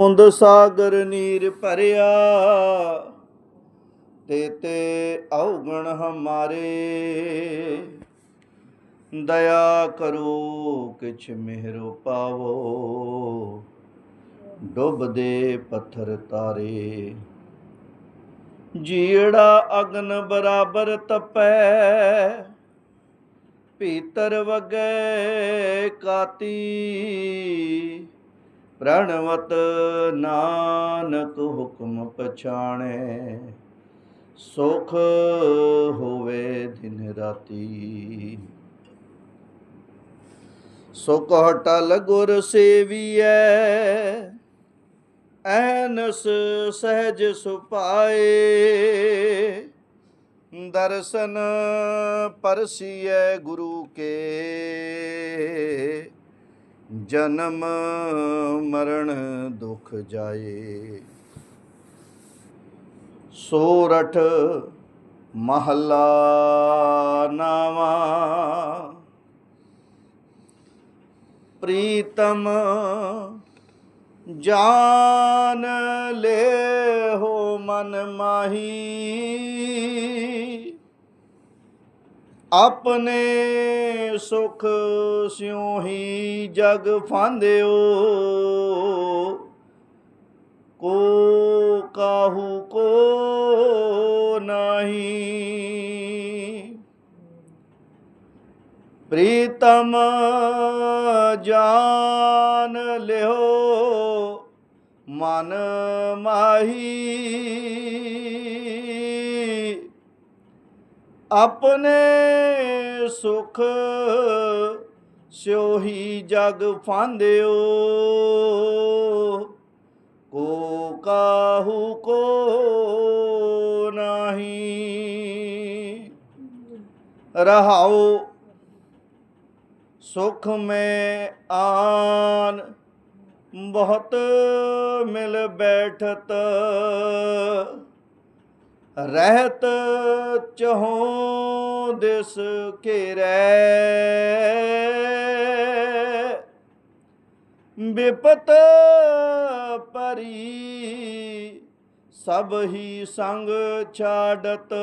ਮੁੰਦ ਸਾਗਰ ਨੀਰ ਭਰਿਆ, ਤੇ ਤੇ ਔਗਣ ਹਮਾਰੇ। ਦਇਆ ਕਰੋ, ਕਿਛ ਮਿਹਰੋ ਪਾਵੋ, ਡੁੱਬਦੇ ਪੱਥਰ ਤਾਰੇ। ਜੀੜਾ ਅਗਨ ਬਰਾਬਰ ਤਪੈ ਭੀਤਰ ਵਗੈ ਕਾਤੀ। ਪ੍ਰਣਵਤ ਨਾਨਕ ਹੁਕਮ ਪਛਾਣੇ, ਸੁਖ ਹੋਵੇ ਦਿਨ ਰਾਤੀ। ਸੁਖ ਹਟਲ ਗੁਰ ਸੇਵੀਐ, ਐਨਸ ਸਹਿਜ ਸੁਪਾਏ। ਦਰਸ਼ਨ ਪਰਸੀਐ ਗੁਰੂ ਕੇ। ਜਨਮ ਮਰਨ ਦੁਖ ਜਾਏ। ਸੋਰਠ ਮਹੱਲਾ ਨਾਵਾ। ਪ੍ਰੀਤਮ ਜਾਨ ਲੈ ਹੋ ਮਨ ਮਾਹੀ। ਆਪਣੇ ਸੁਖ ਸਿਉ ਹੀ ਜਗ ਫਾਂਦਿਓ। ਕੋ ਕਾਹੂ ਕੋ ਨਹੀਂ। ਪ੍ਰੀਤਮ ਜਾਨ ਲਿਓ ਮਨ ਮਾਹੀ। ਆਪਣੇ ਸੁਖ ਸਿਉ ਜਗ ਫਾਂਦਿਓ। ਕੋ ਕਾਹੂ ਕੋ ਨਹੀਂ। ਰਹਾਓ ਸੁਖ ਮੇ ਆਨ। ਬਹੁਤ ਮਿਲ ਬੈਠਤ ਰਹਿਤ ਚਹੋਂ ਦਿਸ ਘੇਰੈ। ਵਿਪਤ ਪਰੀ ਸਭ ਹੀ ਸੰਗ ਛਾੜਤ।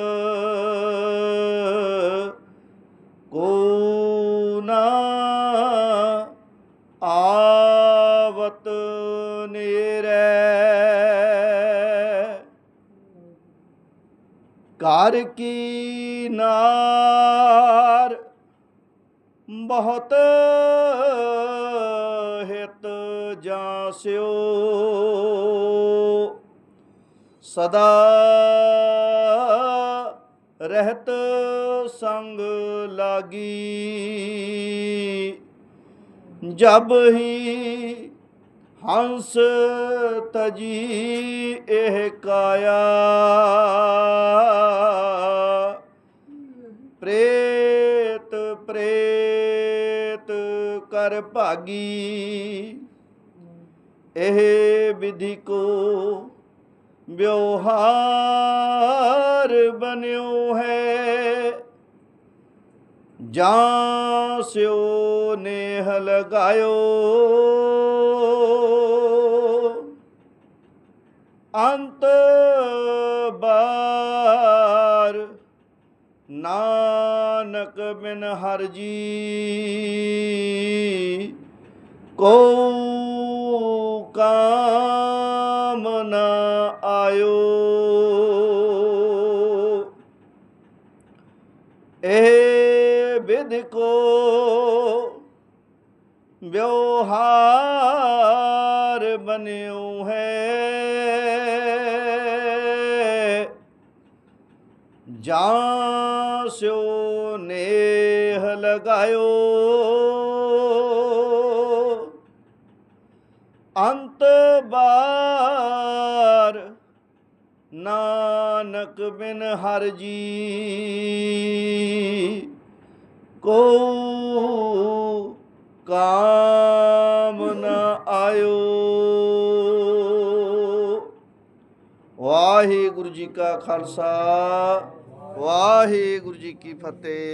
ਕੋ ਘਰ ਕੀ ਨਾਰ? ਬਹੁਤ ਹਿਤ ਜਾਸਿਓ। ਸਦਾ ਰਹਿਤ ਸੰਗ ਲਾਗੀ। ਜਬ ਹੀ ਹੰਸ ਤਜੀ ਇਹ ਕਾਇਆ। ਪ੍ਰੇਤ ਪ੍ਰੇਤ ਕਰ ਭਾਗੀ। ਇਹ ਵਿਧੀ ਕੋ ਵਿਵਹਾਰ ਬਨਿਓ ਹੈ। ਜਾਂ ਸਿਓ ਨੇਹ ਲਗਾਇਓ ਅੰਤ ਬਾਰ ਨਾਨਕ ਬਿਨ ਹਰ ਜੀ ਕੋ ਕਾਮ ਨ ਆਇਓ। ਇਹ ਵਿਧ ਕੋ ਵਿਵਹਾਰ ਬਨਿਓ ਹੈ। ਜਾਂ ਸਿਓ ਨੇਹ ਲਗਾਇਓ। ਅੰਤ ਬਾਰ ਨਾਨਕ ਬਿਨ ਹਰ ਜੀ ਕੋ ਕਾਮ ਨ ਆਇਓ। ਵਾਹਿਗੁਰੂ ਜੀ ਕਾ ਖਾਲਸਾ ਵਾਹਿਗੁਰੂ ਜੀ ਕੀ ਫਤਿਹ।